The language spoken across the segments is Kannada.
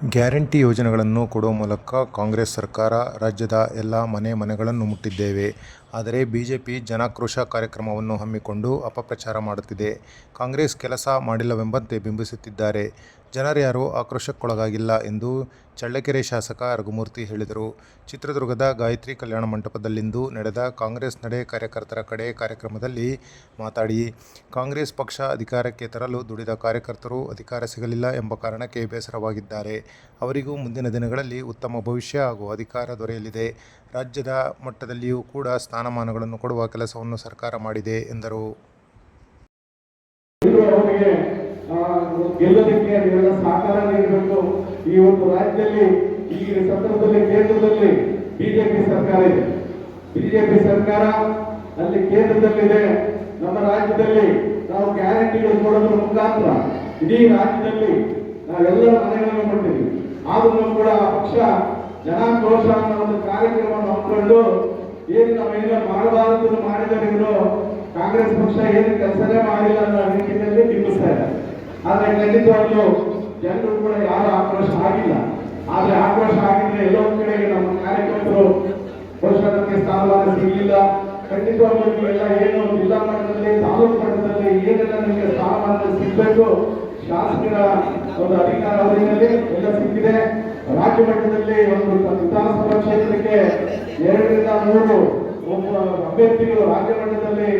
ಗ್ಯಾರಂಟಿ ಯೋಜನೆಗಳನ್ನು ಕೊಡುವ ಮೂಲಕ ಕಾಂಗ್ರೆಸ್ ಸರ್ಕಾರ ರಾಜ್ಯದ ಎಲ್ಲ ಮನೆ ಮನೆಗಳನ್ನು ಮುಟ್ಟಿದ್ದೇವೆ. ಆದರೆ ಬಿಜೆಪಿ ಜನಾಕ್ರೋಶ ಕಾರ್ಯಕ್ರಮವನ್ನು ಹಮ್ಮಿಕೊಂಡು ಅಪಪ್ರಚಾರ ಮಾಡುತ್ತಿದೆ. ಕಾಂಗ್ರೆಸ್ ಕೆಲಸ ಮಾಡಿಲ್ಲವೆಂಬಂತೆ ಬಿಂಬಿಸುತ್ತಿದ್ದಾರೆ. ಜನರ್ಯಾರೂ ಆಕ್ರೋಶಕ್ಕೊಳಗಾಗಿಲ್ಲ ಎಂದು ಚಳ್ಳಕೆರೆ ಶಾಸಕ ರಘುಮೂರ್ತಿ ಹೇಳಿದರು. ಚಿತ್ರದುರ್ಗದ ಗಾಯತ್ರಿ ಕಲ್ಯಾಣ ಮಂಟಪದಲ್ಲಿಂದು ನಡೆದ ಕಾಂಗ್ರೆಸ್ ನಡೆ ಕಾರ್ಯಕರ್ತರ ಕಡೆ ಕಾರ್ಯಕ್ರಮದಲ್ಲಿ ಮಾತಾಡಿ, ಕಾಂಗ್ರೆಸ್ ಪಕ್ಷ ಅಧಿಕಾರಕ್ಕೆ ತರಲು ದುಡಿದ ಕಾರ್ಯಕರ್ತರು ಅಧಿಕಾರ ಸಿಗಲಿಲ್ಲ ಎಂಬ ಕಾರಣಕ್ಕೆ ಬೇಸರವಾಗಿದ್ದಾರೆ. ಅವರಿಗೂ ಮುಂದಿನ ದಿನಗಳಲ್ಲಿ ಉತ್ತಮ ಭವಿಷ್ಯ ಹಾಗೂ ಅಧಿಕಾರ ದೊರೆಯಲಿದೆ. ರಾಜ್ಯದ ಮಟ್ಟದಲ್ಲಿಯೂ ಕೂಡ ಸ್ಥಾನಮಾನಗಳನ್ನು ಕೊಡುವ ಕೆಲಸವನ್ನು ಸರ್ಕಾರ ಮಾಡಿದೆ ಎಂದರು. ಅವರಿಗೆ ಆ, ಗೆಲ್ಲೋದಕ್ಕೆ ನೀವೆಲ್ಲ ಸಹಕಾರ ನೀಡಬೇಕು ಈ ಒಂದು ರಾಜ್ಯದಲ್ಲಿ ಈ ಸಂದರ್ಭದಲ್ಲಿ ಕೇಂದ್ರದಲ್ಲಿ ಬಿಜೆಪಿ ಸರ್ಕಾರ ಇದೆ. ಬಿಜೆಪಿ ಸರ್ಕಾರ ಅಲ್ಲಿ ಕೇಂದ್ರದಲ್ಲಿದೆ. ನಮ್ಮ ರಾಜ್ಯದಲ್ಲಿ ನಾವು ಗ್ಯಾರಂಟಿಗಳು ಕೊಡೋದ್ರ ಮುಖಾಂತರ ಇಡೀ ರಾಜ್ಯದಲ್ಲಿ ನಾವೆಲ್ಲರ ಮನೆಗಳನ್ನು ಕೊಟ್ಟಿದ್ದೀವಿ. ಆದ್ರೂ ಕೂಡ ಪಕ್ಷ ಜನಾಕ್ರೋಶ ಅನ್ನೋ ಒಂದು ಕಾರ್ಯಕ್ರಮವನ್ನು ಹಮ್ಮಿಕೊಂಡು ಏನು ನಾವೇನೋ ಮಾಡಬಾರದು ಮಾಡಿದರೆ ಇವರು? ಕಾಂಗ್ರೆಸ್ ಪಕ್ಷ ಏನು ಕೆಲಸನೇ ಮಾಡಿಲ್ಲ ಅನ್ನೋ ರೀತಿಯಲ್ಲಿ ಬಿಂಬಿಸ್ತಾ ಇದ್ದಾರೆ. ಆದ್ರೆ ಖಂಡಿತವಾಗ್ಲೂ ಜನರು ಕೂಡ ಯಾರು ಆಕ್ರೋಶ ಆಗಿಲ್ಲ. ಆದ್ರೆ ಆಕ್ರೋಶ ಆಗಿದ್ರೆ ಎಲ್ಲೋ ಕಡೆ ನಮ್ಮ ಕಾರ್ಯಕರ್ತರು ಪೋಷಕರಿಗೆ ಸ್ಥಾನಮಾನ ಸಿಗಲಿಲ್ಲ. ಖಂಡಿತವಾಗ್ಲೂ ನೀವೆಲ್ಲ ಏನು ಜಿಲ್ಲಾ ಮಟ್ಟದಲ್ಲಿ, ತಾಲೂಕು ಮಟ್ಟದಲ್ಲಿ ಏನೆಲ್ಲ ನಿಮಗೆ ಸ್ಥಾನಮಾನ ಸಿಗಬೇಕು ಶಾಸಕರ ಒಂದು ಅಧಿಕಾರ ಅವಧಿಯಲ್ಲಿ ಎಲ್ಲ ಸಿಕ್ಕಿದೆ. ರಾಜ್ಯ ಮಟ್ಟದಲ್ಲಿ ಒಂದು ವಿಧಾನಸಭಾ ಕ್ಷೇತ್ರಕ್ಕೆ ಎರಡರಿಂದ ಮೂರು ಅಭ್ಯರ್ಥಿಗಳು ರಾಜ್ಯ ಮಟ್ಟದಲ್ಲಿ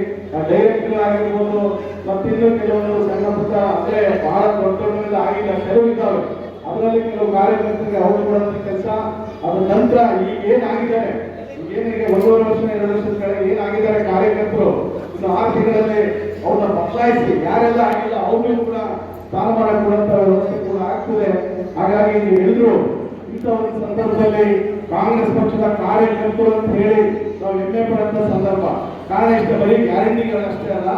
ಡೈರೆಕ್ಟರ್ ಆಗಿರ್ಬೋದು ಮತ್ತಿನ್ನೂ ಕೆಲವೊಂದು ಸಣ್ಣ ಪುಟ್ಟ ಅಂದ್ರೆ ಬಹಳ ದೊಡ್ಡ ಆಗಿಲ್ಲ ಕೆಲವು ಇದ್ದಾವೆ ಅದರಲ್ಲಿ ಕೆಲವು ಕಾರ್ಯಕರ್ತರಿಗೆ ಅವರು ಕೊಡುವಂತ ಕೆಲಸ. ಅದರ ನಂತರ ಈಗ ಏನಾಗಿದ್ದಾರೆ ಏನಿದೆ? ಒಂದೂವರೆ ವರ್ಷ, ಎರಡು ವರ್ಷದ ಕೆಳಗೆ ಏನಾಗಿದ್ದಾರೆ ಕಾರ್ಯಕರ್ತರು? ಇನ್ನು ಆರು ಅವ್ರನ್ನ ಬದಲಾಯಿಸಿ, ಯಾರೆಲ್ಲ ಆಗಿಲ್ಲ ಅವ್ರಿಗೂ ಕೂಡ ಸ್ಥಾನಮಾನ ಕೊಡುವಂತ ವ್ಯವಸ್ಥೆ ಕೂಡ ಆಗ್ತದೆ. ಹಾಗಾಗಿ ನೀವೆಲ್ಲರೂ ಇಂಥ ಒಂದು ಸಂದರ್ಭದಲ್ಲಿ ಕಾಂಗ್ರೆಸ್ ಪಕ್ಷದ ಕಾರ್ಯಕರ್ತರು ಅಂತ ಹೇಳಿ ನಾವು ಹೆಮ್ಮೆ ಪಡುವಂತ ಸಂದರ್ಭ. ಕಾರಣ ಇಷ್ಟ, ಬರೀ ಗ್ಯಾರಂಟಿಗಳಷ್ಟೇ ಅಲ್ಲ